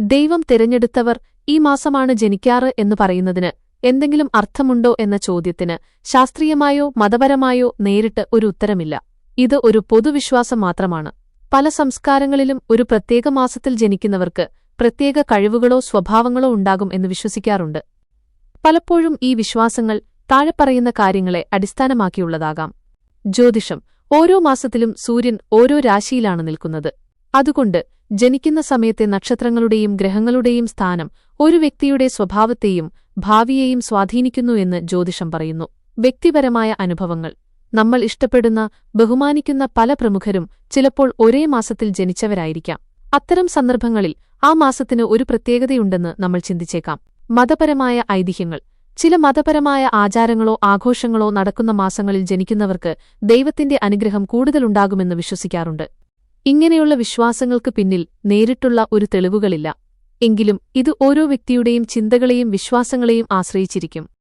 ദൈവം തിരഞ്ഞെടുത്തവർ ഈ മാസമാണ് ജനിക്കാറ് എന്ന് പറയുന്നതിന് എന്തെങ്കിലും അർത്ഥമുണ്ടോ എന്ന ചോദ്യത്തിന് ശാസ്ത്രീയമായോ മതപരമായോ നേരിട്ട് ഒരു ഉത്തരമില്ല. ഇത് ഒരു പൊതുവിശ്വാസം മാത്രമാണ്. പല സംസ്കാരങ്ങളിലും ഒരു പ്രത്യേക മാസത്തിൽ ജനിക്കുന്നവർക്ക് പ്രത്യേക കഴിവുകളോ സ്വഭാവങ്ങളോ ഉണ്ടാകും എന്ന് വിശ്വസിക്കാറുണ്ട്. പലപ്പോഴും ഈ വിശ്വാസങ്ങൾ താഴെപ്പറയുന്ന കാര്യങ്ങളെ അടിസ്ഥാനമാക്കിയുള്ളതാകാം. ജ്യോതിഷം. ഓരോ മാസത്തിലും സൂര്യൻ ഓരോ രാശിയിലാണ് നിൽക്കുന്നത്. അതുകൊണ്ട് ജനിക്കുന്ന സമയത്തെ നക്ഷത്രങ്ങളുടെയും ഗ്രഹങ്ങളുടെയും സ്ഥാനം ഒരു വ്യക്തിയുടെ സ്വഭാവത്തെയും ഭാവിയെയും സ്വാധീനിക്കുന്നു എന്ന് ജ്യോതിഷം പറയുന്നു. വ്യക്തിപരമായ അനുഭവങ്ങൾ. നമ്മൾ ഇഷ്ടപ്പെടുന്ന ബഹുമാനിക്കുന്ന പല പ്രമുഖരും ചിലപ്പോൾ ഒരേ മാസത്തിൽ ജനിച്ചവരായിരിക്കാം. അത്തരം സന്ദർഭങ്ങളിൽ ആ മാസത്തിന് ഒരു പ്രത്യേകതയുണ്ടെന്ന് നമ്മൾ ചിന്തിച്ചേക്കാം. മതപരമായ ഐതിഹ്യങ്ങൾ. ചില മതപരമായ ആചാരങ്ങളോ ആഘോഷങ്ങളോ നടക്കുന്ന മാസങ്ങളിൽ ജനിക്കുന്നവർക്ക് ദൈവത്തിന്റെ അനുഗ്രഹം കൂടുതലുണ്ടാകുമെന്ന് വിശ്വസിക്കാറുണ്ട്. ഇങ്ങനെയുള്ള വിശ്വാസങ്ങൾക്ക് പിന്നിൽ നേരിട്ടുള്ള ഒരു തെളിവുകളില്ല. എങ്കിലും ഇത് ഓരോ വ്യക്തിയുടെയും ചിന്തകളെയും വിശ്വാസങ്ങളെയും ആശ്രയിച്ചിരിക്കും.